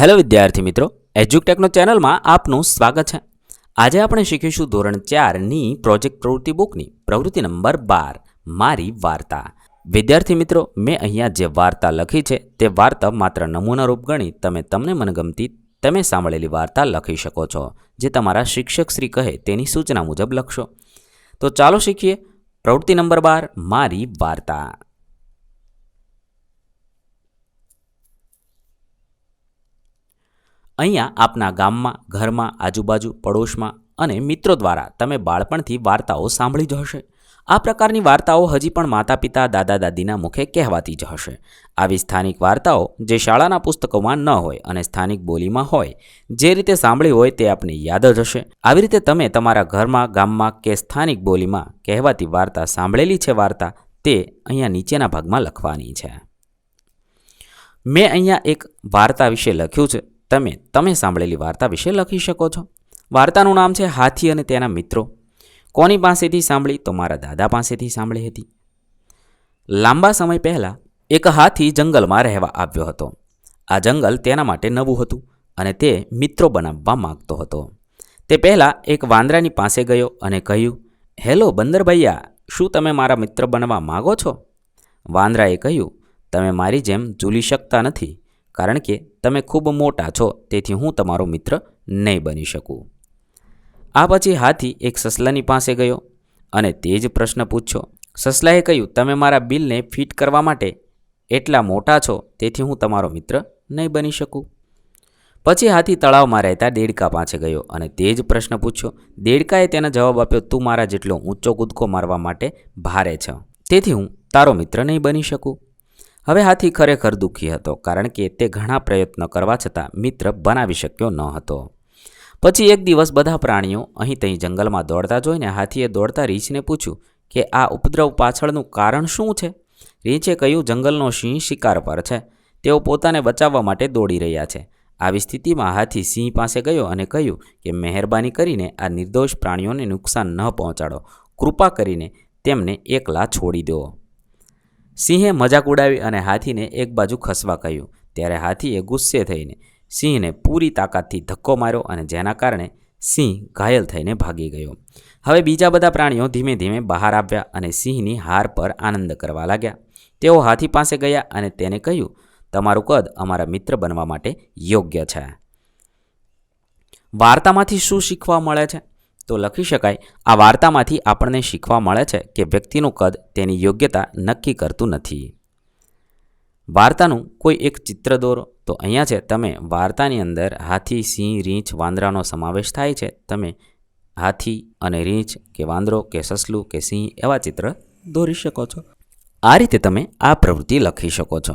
Hello વિદ્યાર્થી મિત્રો, એજ્યુકટેકનો ચેનલમાં આપનું સ્વાગત છે. આજે આપણે શીખીશું ધોરણ ચારની પ્રોજેક્ટ પ્રવૃત્તિ બુકની પ્રવૃત્તિ નંબર બાર, મારી વાર્તા. વિદ્યાર્થી મિત્રો, મેં અહીંયા જે વાર્તા લખી છે, તે વાર્તા માત્ર નમૂનારૂપ ગણી તમે તમને મનગમતી તમે સાંભળેલી વાર્તા લખી શકો છો, જે તમારા શિક્ષક શ્રી કહે તેની સૂચના મુજબ લખશો. તો ચાલો શીખીએ. પ્રવૃત્તિ નંબર બાર, મારી વાર્તા. અહીંયા આપના ગામમાં, ઘરમાં, આજુબાજુ, પડોશમાં અને મિત્રો દ્વારા તમે બાળપણથી વાર્તાઓ સાંભળી જ હશે. આ પ્રકારની વાર્તાઓ હજી પણ માતા પિતા દાદા, દાદીના મુખે કહેવાતી જ હશે. આવી સ્થાનિક વાર્તાઓ જે શાળાના પુસ્તકોમાં ન હોય અને સ્થાનિક બોલીમાં હોય, જે રીતે સાંભળી હોય તે આપને યાદ જ હશે. આવી રીતે તમે તમારા ઘરમાં, ગામમાં કે સ્થાનિક બોલીમાં કહેવાતી વાર્તા સાંભળેલી છે વાર્તા, તે અહીંયા નીચેના ભાગમાં લખવાની છે. મેં અહીંયા એક વાર્તા વિશે લખ્યું છે. તમે તમે સાંભળેલી વાર્તા વિશે લખી શકો છો. વાર્તાનું નામ છે હાથી અને તેના મિત્રો. કોની પાસેથી સાંભળી? તો મારા દાદા પાસેથી સાંભળી હતી. લાંબા સમય પહેલાં એક હાથી જંગલમાં રહેવા આવ્યો હતો. આ જંગલ તેના માટે નવું હતું અને તે મિત્રો બનાવવા માંગતો હતો. તે પહેલાં એક વાંદરાની પાસે ગયો અને કહ્યું, હેલો બંદર ભૈયા શું તમે મારા મિત્ર બનવા માગો છો? વાંદરાએ કહ્યું, તમે મારી જેમ ઝૂલી શકતા નથી. કારણ કે તમે ખૂબ મોટા છો, તેથી હું તમારો મિત્ર નહીં બની શકું. આ પછી હાથી એક સસલાની પાસે ગયો અને તે જ પ્રશ્ન પૂછ્યો. સસલાએ કહ્યું, તમે મારા બિલને ફિટ કરવા માટે એટલા મોટા છો, તેથી હું તમારો મિત્ર નહીં બની શકું. પછી હાથી તળાવમાં રહેતા દેડકા પાસે ગયો અને તે જ પ્રશ્ન પૂછ્યો, દેડકાએ તેનો જવાબ આપ્યો, તું મારા જેટલો ઊંચો કૂદકો મારવા માટે ભારે છે. તેથી હું તારો મિત્ર નહીં બની શકું. હવે હાથી ખરેખર દુઃખી હતો, કારણ કે તે ઘણા પ્રયત્નો કરવા છતાં મિત્ર બનાવી શક્યો ન હતો. પછી એક દિવસ બધા પ્રાણીઓ અહીં તહીં જંગલમાં દોડતા જોઈને હાથીએ દોડતા રીંછને પૂછ્યું કે, આ ઉપદ્રવ પાછળનું કારણ શું છે? રીંછે કહ્યું, જંગલનો સિંહ શિકાર પર છે. તેઓ પોતાને બચાવવા માટે દોડી રહ્યા છે. આવી સ્થિતિમાં હાથી સિંહ પાસે ગયો અને કહ્યું કે, મહેરબાની કરીને આ નિર્દોષ પ્રાણીઓને નુકસાન ન પહોંચાડો. કૃપા કરીને તેમને એકલા છોડી દો. સિંહે મજાક ઉડાવી અને હાથીને એક બાજુ ખસવા કહ્યું. ત્યારે હાથીએ ગુસ્સે થઈને સિંહને પૂરી તાકાતથી ધક્કો માર્યો અને જેના કારણે સિંહ ઘાયલ થઈને ભાગી ગયો. હવે બીજા બધા પ્રાણીઓ ધીમે ધીમે બહાર આવ્યા અને સિંહની હાર પર આનંદ કરવા લાગ્યા. તેઓ હાથી પાસે ગયા અને તેને કહ્યું, તમારું કદ અમારા મિત્ર બનવા માટે યોગ્ય છે. વાર્તામાંથી શું શીખવા મળે છે? તો લખી શકાય, આ વાર્તામાંથી આપણને શીખવા મળે છે કે વ્યક્તિનું કદ તેની યોગ્યતા નક્કી કરતું નથી. વાર્તાનું કોઈ એક ચિત્ર દોરો તો અહીંયા છે, તમે વાર્તાની અંદર હાથી, સિંહ, રીંછ, વાંદરાનો સમાવેશ થાય છે. તમે હાથી અને રીંછ કે વાંદરો કે સસલું કે સિંહ એવા ચિત્ર દોરી શકો છો. આ રીતે તમે આ પ્રવૃત્તિ લખી શકો છો.